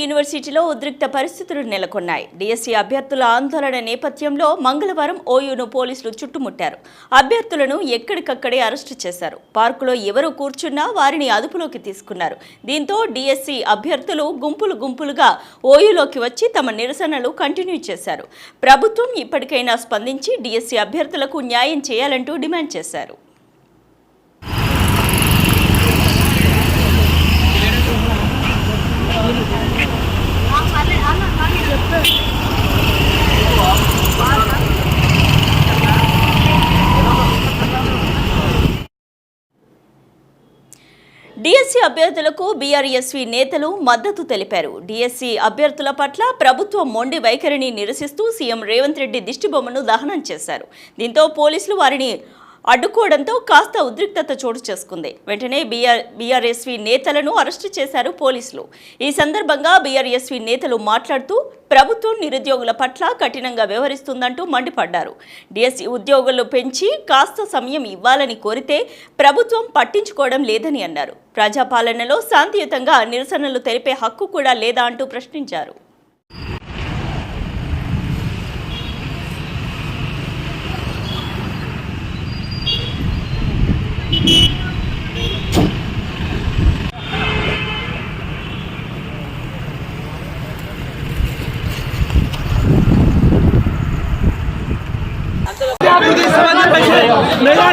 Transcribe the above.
యూనివర్సిటీలో ఉద్రిక్త పరిస్థితులు నెలకొన్నాయి. డిఎస్సీ అభ్యర్థుల ఆందోళన నేపథ్యంలో మంగళవారం ఓయూను పోలీసులు చుట్టుముట్టారు. అభ్యర్థులను ఎక్కడికక్కడే అరెస్టు చేశారు. పార్కులో ఎవరు కూర్చున్నా వారిని అదుపులోకి తీసుకున్నారు. దీంతో డిఎస్సీ అభ్యర్థులు గుంపులు గుంపులుగా ఓయూలోకి వచ్చి తమ నిరసనలు కంటిన్యూ చేశారు. ప్రభుత్వం ఇప్పటికైనా స్పందించి డిఎస్సీ అభ్యర్థులకు న్యాయం చేయాలంటూ డిమాండ్ చేశారు. డిఎస్సీ అభ్యర్థులకు బీఆర్ఎస్వి నేతలు మద్దతు తెలిపారు. డిఎస్సీ అభ్యర్థుల పట్ల ప్రభుత్వం మొండి వైఖరిని నిరసిస్తూ సీఎం రేవంత్ రెడ్డి దిష్టిబొమ్మను దహనం చేశారు. దీంతో పోలీసులు వారిని అడ్డుకోవడంతో కాస్త ఉద్రిక్తత చోటు చేసుకుంది. వెంటనే బీఆర్ బీఆర్ఎస్వి నేతలను అరెస్టు చేశారు పోలీసులు. ఈ సందర్భంగా బీఆర్ఎస్వి నేతలు మాట్లాడుతూ ప్రభుత్వం నిరుద్యోగుల పట్ల కఠినంగా వ్యవహరిస్తుందంటూ మండిపడ్డారు. డిఎస్సి ఉద్యోగులు పెంచి కాస్త సమయం ఇవ్వాలని కోరితే ప్రభుత్వం పట్టించుకోవడం లేదని అన్నారు. ప్రజాపాలనలో శాంతియుతంగా నిరసనలు తెలిపే హక్కు కూడా లేదా అంటూ ప్రశ్నించారు. মেলা